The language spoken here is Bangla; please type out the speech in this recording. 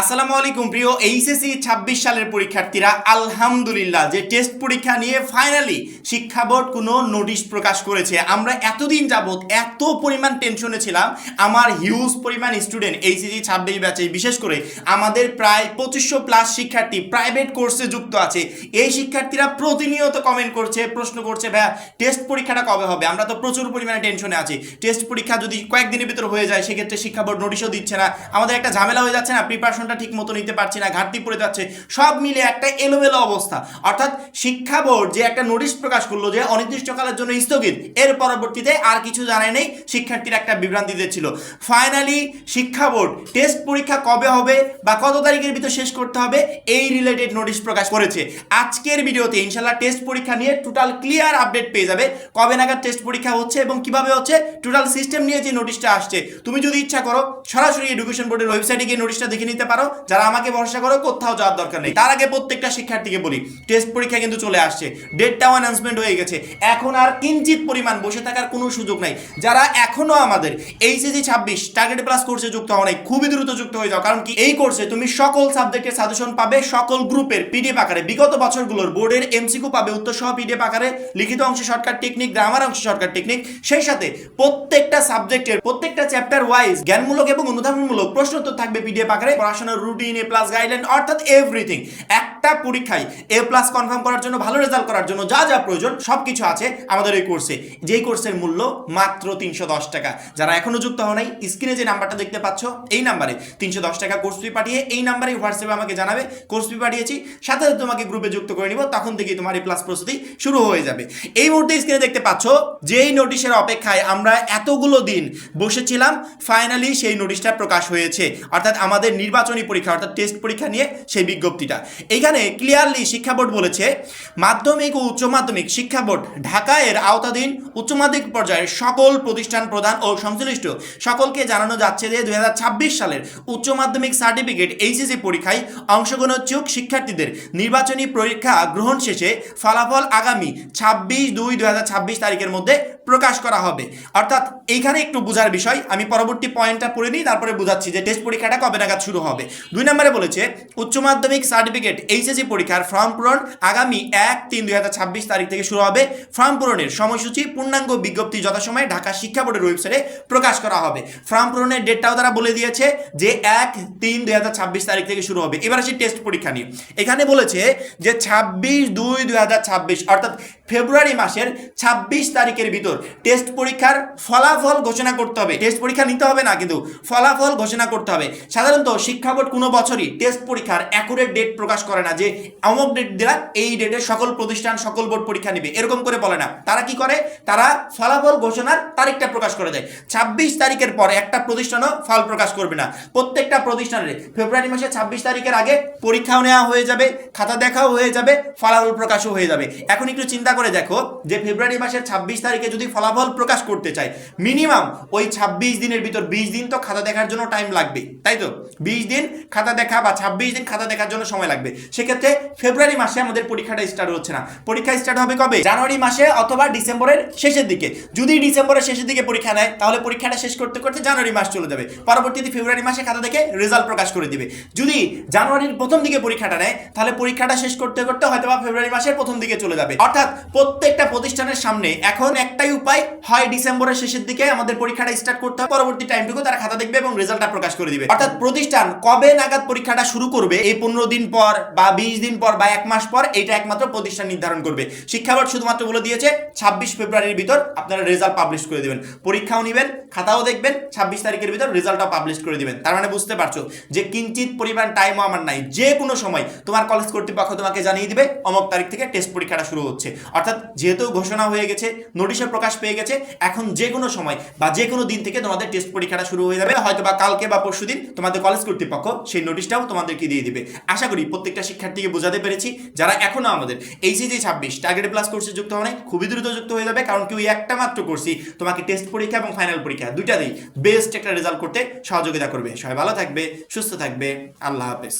আসসালামু আলাইকুম প্রিয় এইচএসসি ছাব্বিশ সালের পরীক্ষার্থীরা, আলহামদুলিল্লাহ, যে টেস্ট পরীক্ষা নিয়ে ফাইনালি শিক্ষা বোর্ড কোনো নোটিশ প্রকাশ করেছে। আমরা এতদিন যাবৎ এত পরিমাণ টেনশনে ছিলাম। আমার হিউজ পরিমাণ স্টুডেন্ট এইচএসসি ছাব্বিশ ব্যাচে বিশেষ করে আমাদের প্রায় পঁচিশশো প্লাস শিক্ষার্থী প্রাইভেট কোর্সে যুক্ত আছে। এই শিক্ষার্থীরা প্রতিনিয়ত কমেন্ট করছে, প্রশ্ন করছে, ভাইয়া টেস্ট পরীক্ষাটা কবে হবে? আমরা তো প্রচুর পরিমাণে টেনশনে আছি। টেস্ট পরীক্ষা যদি কয়েকদিনের ভিতর হয়ে যায়, সেক্ষেত্রে শিক্ষা বোর্ড নোটিশও দিচ্ছে না। আমাদের একটা ঝামেলা হয়ে যাচ্ছে না প্রিপারেশনটা ঠিক মতো নিতে পারছি না, ঘাটতি পড়ে যাচ্ছে, সব মিলে একটা এলোমেলো অবস্থা। অর্থাৎ শিক্ষা বোর্ড যে একটা নোটিশ প্রকাশ করল যে অনির্দিষ্টকালের জন্য স্থগিত, এর পরবর্তীতে আর কিছু জানায় নেই, শিক্ষার্থীরা একটা বিভ্রান্তি দিচ্ছিল ফাইনালি শিক্ষা বোর্ড টেস্ট পরীক্ষা কবে হবে বা কত তারিখের ভিতর শেষ করতে হবে, এই রিলেটেড নোটিশ প্রকাশ করেছে। আজকের ভিডিওতে ইনশাল্লাহ টেস্ট পরীক্ষা নিয়ে টোটাল ক্লিয়ার আপডেট পেয়ে যাবে, কবে নাগাদ টেস্ট পরীক্ষা হচ্ছে এবং কীভাবে হচ্ছে টোটাল সিস্টেম নিয়ে যে নোটিশটা আসছে। তুমি যদি ইচ্ছা করো, সরাসরি এডুকেশন বোর্ডের ওয়েবসাইটে গিয়ে নোটিশটা দেখে নিতে পারো। যারা আমাকে ভরসা করো, কোথাও যাওয়ার দরকার নেই। তার আগে প্রত্যেকটা শিক্ষার্থীকে বলি টেস্ট পরীক্ষা কিন্তু চলে আসছে। ডেটটাও অ্যানাউন্সমেন্ট হয়ে গেছে। এখন আর কিঞ্চিত পরিমাণ বসে থাকার কোনো সুযোগ নাই। যারা এখনও আমাদের এইচএসি ছাব্বিশ টার্গেট প্লাস কোর্সে যুক্ত হওয়া নাই খুবই দ্রুত যুক্ত হয়ে যাও। কারণ কি, এই কোর্সে তুমি সকল সাবজেক্টের সাজেশন পাবে, সকল গ্রুপের পিডিএফ আকারে। বিগত বছরগুলোর বোর্ডের এমসিকিউ পাবে উত্তর সহ পিডিএফ আকারে। লিখিত অংশে শর্টকাট টেকনিক গ্রামার অংশে শর্টকাট টেকনিক সেই সাথে প্রত্যেকটা সাবজেক্টের প্রত্যেকটা চ্যাপ্টার ওয়াইজ জ্ঞানমূলক এবং অনুধাবনমূলক প্রশ্ন উত্তর থাকবে পিডিএফ আকারে। পড়াশোনার রুটিন এ প্লাস গাইডলাইন অর্থাৎ এভরিথিং একটা পরীক্ষায় এ প্লাস কনফার্ম করার জন্য, ভালো রেজাল্ট করার জন্য যা যা প্রয়োজন সব কিছু আছে আমাদের এই কোর্সে যেই কোর্সের মূল্য মাত্র তিনশো দশ টাকা। যারা এখনও যুক্ত হও নাই স্ক্রিনে যে নাম্বারটা দেখতে পাচ্ছ, এই নাম্বারে তিনশো দশ টাকা কোর্স ফি পাঠিয়ে এই নাম্বারে হোয়াটসঅ্যাপে আমাকে জানাবে কোর্স ফি পাঠিয়েছি, সাথে সাথে তোমাকে গ্রুপে যুক্ত করে নিব, তখন থেকেই তোমার এই প্লাস প্রস্তুতি শুরু হয়ে যাবে। এই মুহূর্তে স্ক্রিনে দেখতে পাচ্ছ, যেই নোটিশের অপেক্ষায় আমরা এতগুলো দিন বসেছিলাম ফাইনালি সেই নোটিশটা প্রকাশ হয়েছে। অর্থাৎ আমাদের নির্বাচনী পরীক্ষা, অর্থাৎ টেস্ট পরীক্ষা নিয়ে সেই বিজ্ঞপ্তিটা। এইখানে ক্লিয়ারলি শিক্ষা বোর্ড বলেছে, মাধ্যমিক ও উচ্চ মাধ্যমিক শিক্ষা বোর্ড ঢাকা এর আওতাধীন উচ্চ মাধ্যমিক পর্যায়ের সকল প্রতিষ্ঠান প্রদান ও সংশ্লিষ্ট সকলকে জানানো যাচ্ছে যে দুই হাজার ছাব্বিশ সালের উচ্চ মাধ্যমিক সার্টিফিকেট এইচএসসি পরীক্ষায় অংশগ্রহণ ইচ্ছুক শিক্ষার্থীদের নির্বাচনী পরীক্ষা গ্রহণ শেষে ফলাফল আগামী ছাব্বিশ দুই দুই তারিখের মধ্যে প্রকাশ করা হবে। অর্থাৎ এইখানে একটু বোঝার বিষয়, আমি পরবর্তী পয়েন্টটা পড়ে নিই, তারপরে বোঝাচ্ছি যে টেস্ট পরীক্ষাটা কবে নাগাদ শুরু হবে। দুই নম্বরে বলেছে, উচ্চ মাধ্যমিক সার্টিফিকেট এইচএসসি পরীক্ষার ফর্ম পূরণ আগামী এক তিন দুই তারিখ থেকে শুরু হবে। ফর্ম পূরণের সময়সূচি, পূর্ণাঙ্গ বিজ্ঞপ্তি যথাসময়ে ঢাকা শিক্ষা বোর্ডের ওয়েবসাইটে প্রকাশ করা হবে। ফর্ম পূরণের ডেটটাও তারা বলে দিয়েছে যে এক তিন দুই তারিখ থেকে শুরু হবে। এবার আসি টেস্ট পরীক্ষা নিয়ে। এখানে বলেছে যে ছাব্বিশ দুই দুই অর্থাৎ ফেব্রুয়ারি মাসের ছাব্বিশ তারিখের ভিতর টেস্ট পরীক্ষার ফলাফল ঘোষণা করতে হবে। টেস্ট পরীক্ষা নিতে হবে না, কিন্তু ফলাফল ঘোষণা করতে হবে। সাধারণত শিক্ষা বোর্ড কোনো বছরই টেস্ট পরীক্ষার অ্যাকুরেট ডেট প্রকাশ করে না। যে অমক ডেট দিলা এই ডেটে সকল প্রতিষ্ঠান, সকল বোর্ড পরীক্ষা নিবে। এরকম করে বলে না। তারা কি করে? তারা ফলাফল ঘোষণার তারিখটা প্রকাশ করে দেয়। ছাব্বিশ তারিখের পর একটা প্রতিষ্ঠানও ফল প্রকাশ করবে না। প্রত্যেকটা প্রতিষ্ঠানের ফেব্রুয়ারি মাসে ছাব্বিশ তারিখের আগে পরীক্ষাও নেওয়া হয়ে যাবে, খাতা দেখাও হয়ে যাবে, ফলাফল প্রকাশও হয়ে যাবে। এখন একটু চিন্তা করে দেখো যে ফেব্রুয়ারি মাসের ছাব্বিশ তারিখে যদি ফলাফল প্রকাশ করতে চাই মিনিমাম ওই ছাব্বিশ দিনের ভিতর বিশ দিন তো খাতা দেখার জন্য টাইম লাগবে, তাই তো? বিশ দিন খাতা দেখা বা ছাব্বিশ দিন খাতা দেখার জন্য সময় লাগবে। সেক্ষেত্রে ফেব্রুয়ারি মাসে আমাদের পরীক্ষাটা স্টার্ট হচ্ছে না। পরীক্ষা স্টার্ট হবে কবে? জানুয়ারি মাসে অথবা ডিসেম্বরের শেষের দিকে। যদি ডিসেম্বরের শেষের দিকে পরীক্ষা নেয়, তাহলে পরীক্ষাটা শেষ করতে করতে জানুয়ারি মাস চলে যাবে। পরবর্তীতে ফেব্রুয়ারি মাসে খাতা দেখে রেজাল্ট প্রকাশ করে দিবে। যদি জানুয়ারির প্রথম দিকে পরীক্ষাটা নেয়, তাহলে পরীক্ষাটা শেষ করতে করতে হয়তো বা ফেব্রুয়ারি মাসের প্রথম দিকে চলে যাবে। অর্থাৎ প্রত্যেকটা প্রতিষ্ঠানের সামনে এখন একটাই উপায়, হয় ডিসেম্বরের শেষের দিকে আমাদের পরীক্ষাটা স্টার্ট করতে হবে, পরবর্তী টাইমটুকু তারা খাতা দেখবে এবং রেজাল্টটা প্রকাশ করে দিবে। অর্থাৎ প্রতিষ্ঠান কবে নাগাদ পরীক্ষাটা শুরু করবে, এই পনেরো দিন পর বা বিশ দিন পর বা এক মাস পর এইটা একমাত্র প্রতিষ্ঠান নির্ধারণ করবে। শিক্ষা বোর্ড শুধুমাত্র বলে দিয়েছে, ছাব্বিশ ফেব্রুয়ারির ভিতর আপনারা রেজাল্ট পাবলিশ করে দেবেন। পরীক্ষাও নেবেন, খাতাও দেখবেন, ছাব্বিশ তারিখের ভিতর রেজাল্টটাও পাবলিশ করে দিবেন। তার মানে বুঝতে পারছ যে কিঞ্চিত পরিমাণ টাইমও আমার নাই। যে কোনো সময় তোমার কলেজ কর্তৃপক্ষ তোমাকে জানিয়ে দিবে, অমক তারিখ থেকে টেস্ট পরীক্ষাটা শুরু হচ্ছে। অর্থাৎ যেহেতু ঘোষণা হয়ে গেছে নোটিশে প্রকাশ পেয়ে গেছে, এখন যে কোনো সময় বা যে কোনো দিন থেকে তোমাদের টেস্ট পরীক্ষাটা শুরু হয়ে যাবে। হয়তো বা কালকে বা পরশু দিন তোমাদের কলেজ কর্তৃপক্ষ সেই নোটিশটাও তোমাদেরকে দিয়ে দিবে। আশা করি প্রত্যেকটা শিক্ষার্থীকে বোঝাতে পেরেছি, যারা এখনও আমাদের এইচএসি ছাব্বিশ টার্গেট প্লাস কোর্সে যুক্ত হয় খুবই দ্রুত যুক্ত হয়ে যাবে, কারণ কেউ একটা মাত্র কোর্সই তোমাকে টেস্ট পরীক্ষা এবং ফাইনাল পরীক্ষা দুইটাতেই বেস্ট একটা রেজাল্ট করতে সহযোগিতা করবে। সবাই ভালো থাকবে, সুস্থ থাকবে, আল্লাহ হাফেজ।